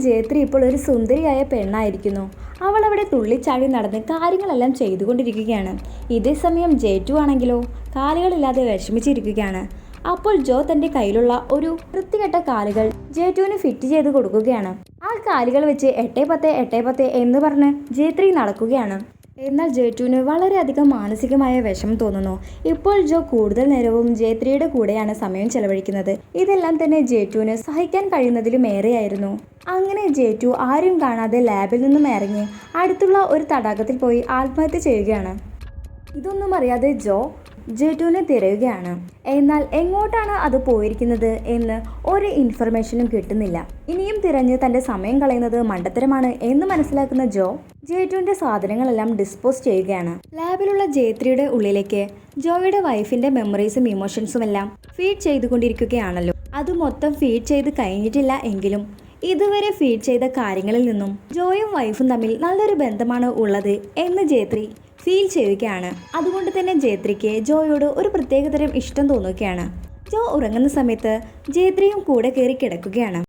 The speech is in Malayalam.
ജയത്രി ഇപ്പോൾ ഒരു സുന്ദരിയായ പെണ്ണായിരിക്കുന്നു. അവൾ അവിടെ തുള്ളിച്ചാടി നടന്ന് കാര്യങ്ങളെല്ലാം ചെയ്തുകൊണ്ടിരിക്കുകയാണ്. ഇതേ സമയം ജേറ്റു ആണെങ്കിലോ? കാലുകളില്ലാതെ വിഷമിച്ചിരിക്കുകയാണ്. അപ്പോൾ ജോ തന്റെ കയ്യിലുള്ള ഒരു വൃത്തികെട്ട കാലുകൾ ജേറ്റുവിന് ഫിറ്റ് ചെയ്ത് കൊടുക്കുകയാണ്. ആ കാലുകൾ വെച്ച് എട്ടേ പത്ത് എട്ടേ പത്ത് എന്ന് പറഞ്ഞ് ജേത്രി നടക്കുകയാണ്. എന്നാൽ ജേറ്റുവിന് വളരെയധികം മാനസികമായ വിഷമം തോന്നുന്നു. ഇപ്പോൾ ജോ കൂടുതൽ നേരവും ജേത്രിയുടെ കൂടെയാണ് സമയം ചെലവഴിക്കുന്നത്. ഇതെല്ലാം തന്നെ ജേറ്റുവിന് സഹിക്കാൻ കഴിയുന്നതിലും ഏറെയായിരുന്നു. അങ്ങനെ ജേറ്റു ആരും കാണാതെ ലാബിൽ നിന്നും ഇറങ്ങി അടുത്തുള്ള ഒരു തടാകത്തിൽ പോയി ആത്മഹത്യ ചെയ്യുകയാണ്. ഇതൊന്നും അറിയാതെ ജോ ജേറ്റുവിനെ തിരയുകയാണ്. എന്നാൽ എങ്ങോട്ടാണ് അത് പോയിരിക്കുന്നത് എന്ന് ഒരു ഇൻഫർമേഷനും കിട്ടുന്നില്ല. ഇനിയും തിരഞ്ഞ് തന്റെ സമയം കളയുന്നത് മണ്ടത്തരമാണ് എന്ന് മനസ്സിലാക്കുന്ന ജോ ജെറ്റുവിന്റെ സാധനങ്ങളെല്ലാം ഡിസ്പോസ് ചെയ്യുകയാണ്. ലാബിലുള്ള ജേത്രിയുടെ ഉള്ളിലേക്ക് ജോയുടെ വൈഫിന്റെ മെമ്മറീസും ഇമോഷൻസും എല്ലാം ഫീഡ് ചെയ്തുകൊണ്ടിരിക്കുകയാണല്ലോ. അത് മൊത്തം ഫീഡ് ചെയ്ത് കഴിഞ്ഞിട്ടില്ല എങ്കിലും ഇതുവരെ ഫീഡ് ചെയ്ത കാര്യങ്ങളിൽ നിന്നും ജോയും വൈഫും തമ്മിൽ നല്ലൊരു ബന്ധമാണ് ഉള്ളത് എന്ന് ജേത്രി ഫീൽ ചെയ്യുകയാണ്. അതുകൊണ്ട് തന്നെ ജേത്രിക്ക് ജോയോട് ഒരു പ്രത്യേകതരം ഇഷ്ടം തോന്നുകയാണ്. ജോ ഉറങ്ങുന്ന സമയത്ത് ജേത്രിയും കൂടെ കയറി കിടക്കുകയാണ്.